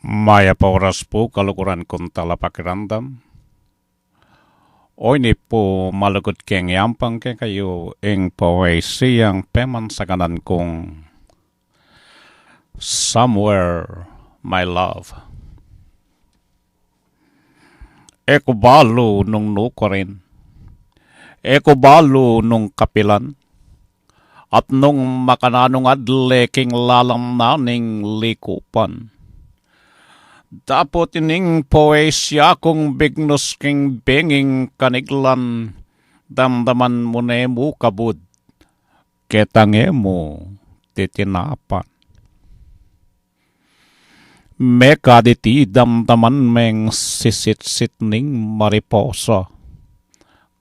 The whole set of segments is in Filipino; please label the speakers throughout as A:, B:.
A: Maya pa oras po kalukuran kong talapakiramdam. O ni po malugod keng yampang ke kayo ing poesiyang peman sa kanan kong Somewhere, my love. Eko balo nung nukorin. Eko balo nung kapilan. At nung makananong adleking lalam naning likupan. Dapat ining poesya kong bignos king benging kaniglan. Damdaman mo ne mo kabud. Ketange mo titinapan. Meka diti damdaman meng sisit-sit ning mariposa.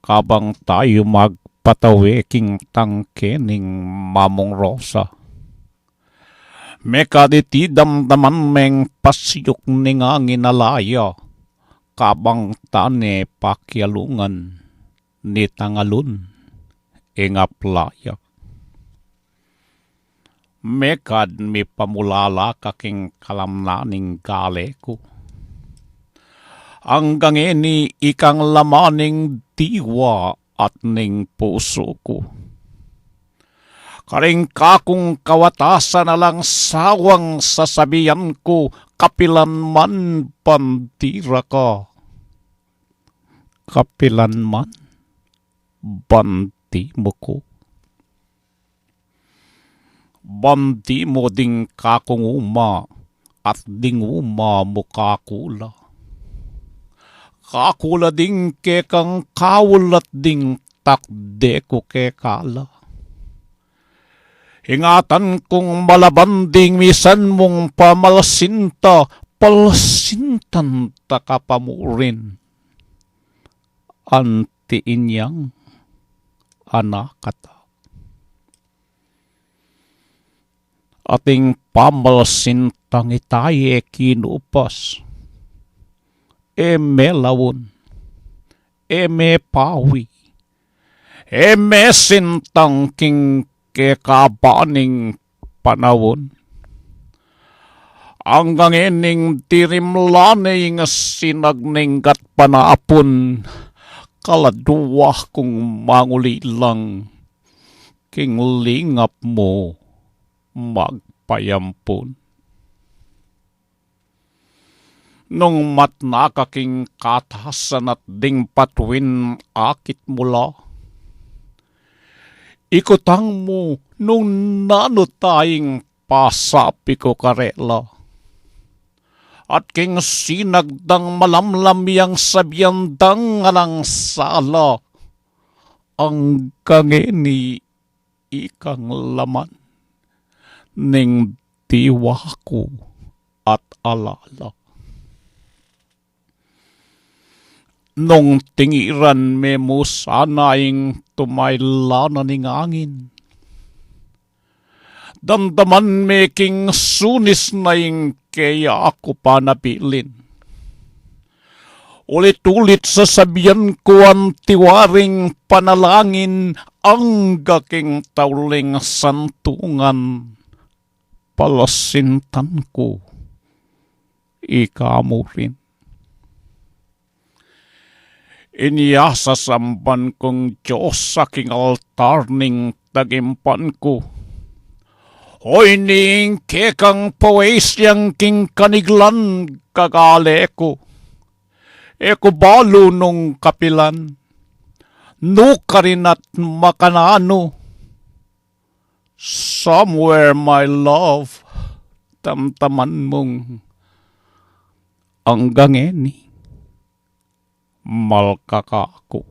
A: Kabang tayo magpataweking tangke ning mamong rosa. Meka diti damdaman meng pasyok ning angin alaya. Kabang tane pakyalungan ni tangalun ingaplaya. Mekad mi pamulala kaking kalamnaning gale ko. Hanggang ini ikang lamaning diwa at ning puso ko. Karing kakong kawatasan na lang sawang sasabihan ko, kapilan man bandira ka. Kapilan man bandi mo ko. Bandi mo ding kakong uma at ding uma mo kakula. Kakula ding ke kang kawulat ding takde ko ke kala. Ingatan kong malabanding misan mong pamalsinta, palsintan ta kapamurin. Antiin yang anakata. Ating pamalsintang itaye kinupas. Eme lawon. Eme pawi. Eme sintang king kekabaning panawon. Hanggang ining tirimlaning sinagningat panapon, kaladuwa kong mangulilang, king lingap mo magpayampon. Nung matnakaking katasan at ding patwin akit mula, ikutang mo nung nanutaying pasapi ko karela. At king sinagdang malamlam yang sabyandang alang sala, ang kangeni ikang laman ning diwa ko at alala. Nung tingiran me mo sanaing tumayla na ning angin. Damdaman me king sunis na ing kaya ako pa napilin. Ulit-ulit sasabihan ko ang tiwaring panalangin ang gaking tauling santungan. Palasintan ko, ika mo rin. Iniyasasamban kong Diyos sa king altar ning tagimpan ko. Hoy ning kekang poesyang king kaniglan kagale ko. Eko balo nung kapilan. No karin at makanano. Somewhere my love, tamtaman mong ang gangeni malkaka ako.